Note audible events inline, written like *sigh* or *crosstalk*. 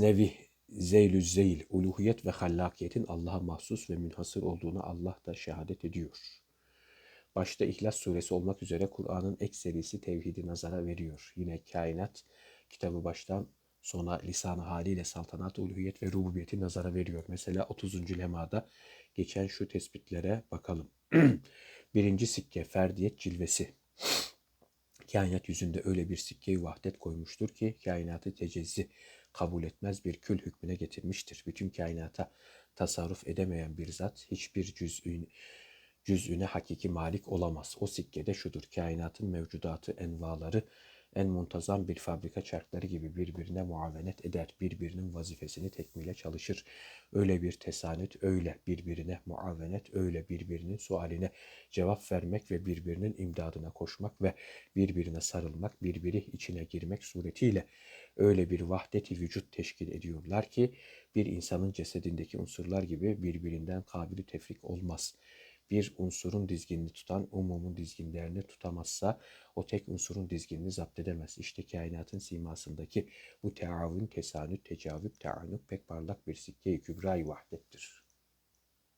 Nevi zeylü zeyl, uluhiyet ve hallakiyetin Allah'a mahsus ve münhasır olduğunu Allah da şehadet ediyor. Başta İhlas suresi olmak üzere Kur'an'ın ek serisi tevhidi nazara veriyor. Yine kainat kitabı baştan sona lisan haliyle saltanat, uluhiyet ve rububiyeti nazara veriyor. Mesela 30. lemada geçen şu tespitlere bakalım. *clears throat* Birinci sikke ferdiyet cilvesi. Kainat yüzünde öyle bir sikke vahdet koymuştur ki kainatı tecezzi kabul etmez bir kül hükmüne getirmiştir. Bütün kainata tasarruf edemeyen bir zat hiçbir cüz'ün, cüz'üne hakiki malik olamaz. O sikkede şudur. Kainatın mevcudatı, envaları en muntazam bir fabrika çarkları gibi birbirine muavenet eder. Birbirinin vazifesini tekmile çalışır. Öyle bir tesanüt, öyle birbirine muavenet, öyle birbirinin sualine cevap vermek ve birbirinin imdadına koşmak ve birbirine sarılmak, birbiri içine girmek suretiyle öyle bir vahdeti vücut teşkil ediyorlar ki bir insanın cesedindeki unsurlar gibi birbirinden kabili tefrik olmaz. Bir unsurun dizginini tutan umumun dizginlerini tutamazsa o tek unsurun dizginini zapt edemez. İşte kainatın simasındaki bu teavün, tesanüt, tecavüp, teanuk pek parlak bir sikke-i kübra-i vahdettir.